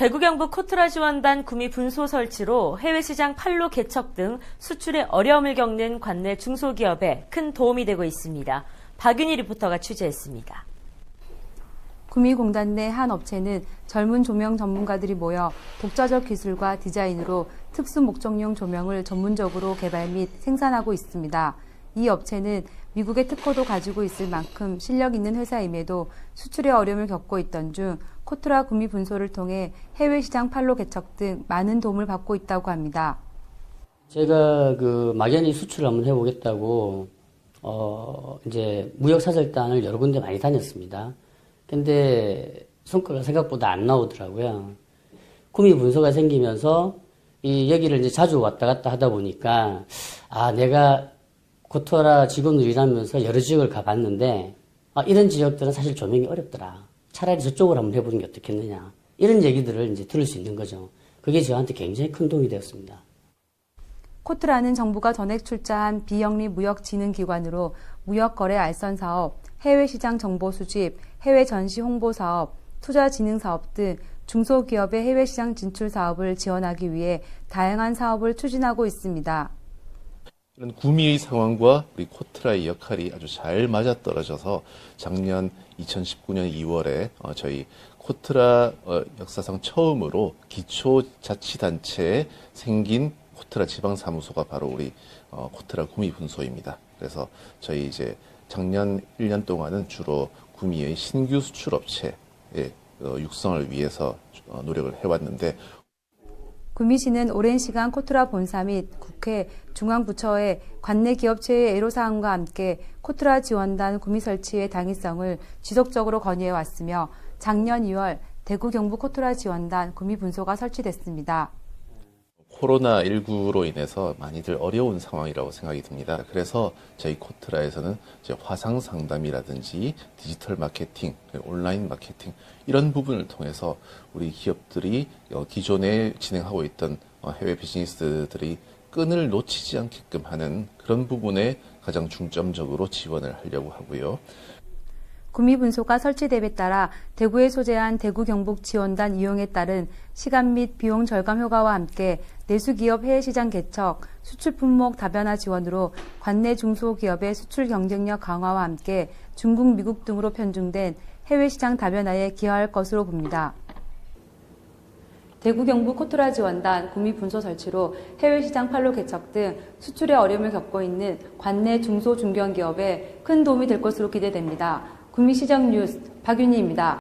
대구 경북 코트라 지 원단 구미 분소 설치로 해외 시장 판로 개척 등 수출에 어려움을 겪는 관내 중소기업에 큰 도움이 되고 있습니다. 박윤희 리포터가 취재했습니다. 구미공단 내 한 업체는 젊은 조명 전문가들이 모여 독자적 기술과 디자인으로 특수 목적용 조명을 전문적으로 개발 및 생산하고 있습니다. 이 업체는 미국의 특허도 가지고 있을 만큼 실력 있는 회사임에도 수출에 어려움을 겪고 있던 중 코트라 구미 분소를 통해 해외 시장 판로 개척 등 많은 도움을 받고 있다고 합니다. 제가 그 막연히 수출을 한번 해보겠다고 어 이제 무역 사절단을 여러 군데 많이 다녔습니다. 근데 성과가 생각보다 안 나오더라고요. 구미 분소가 생기면서 이 여기를 이제 자주 왔다 갔다 하다 보니까 아 내가 고토라 직원으로 일하면서 여러 지역을 가봤는데 아 이런 지역들은 사실 조명이 어렵더라. 차라리 저쪽으로 한번 해보는 게 어떻겠느냐. 이런 얘기들을 이제 들을 수 있는 거죠. 그게 저한테 굉장히 큰 도움이 되었습니다. 코트라는 정부가 전액 출자한 비영리 무역진흥기관으로 무역거래 알선 사업, 해외 시장 정보 수집, 해외 전시 홍보 사업, 투자 진흥 사업 등 중소기업의 해외 시장 진출 사업을 지원하기 위해 다양한 사업을 추진하고 있습니다. 이런 구미의 상황과 우리 코트라의 역할이 아주 잘 맞아떨어져서 작년 2019년 2월에 어, 저희 코트라 어, 역사상 처음으로 기초자치단체에 생긴 코트라 지방사무소가 바로 우리 어, 코트라 구미 분소입니다. 그래서 저희 이제 작년 1년 동안은 주로 구미의 신규 수출업체의 어, 육성을 위해서 어, 노력을 해왔는데 구미시는 오랜 시간 코트라 본사 및 국회, 중앙부처의 관내 기업체의 애로사항과 함께 코트라 지원단 구미 설치의 당위성을 지속적으로 건의해 왔으며 작년 2월 대구 경북 코트라 지원단 구미 분소가 설치됐습니다. 코로나19로 인해서 많이들 어려운 상황이라고 생각이 듭니다. 그래서 저희 코트라에서는 화상 상담이라든지 디지털 마케팅, 온라인 마케팅 이런 부분을 통해서 우리 기업들이 어, 기존에 진행하고 있던 어, 해외 비즈니스들이 끈을 놓치지 않게끔 하는 그런 부분에 가장 중점적으로 지원을 하려고 하고요. 구미 분소가 설치됨에 따라 대구에 소재한 대구 경북 지원단 이용에 따른 시간 및 비용 절감 효과와 함께 내수기업 해외시장 개척, 수출 품목 다변화 지원으로 관내 중소기업의 수출 경쟁력 강화와 함께 중국, 미국 등으로 편중된 해외시장 다변화에 기여할 것으로 봅니다. 대구 경북 코트라 지원단 구미 분소 설치로 해외 시장 판로 개척 등 수출에 어려움을 겪고 있는 관내 중소 중견 기업에 큰 도움이 될 것으로 기대됩니다. 구미시정 뉴스 박윤희입니다.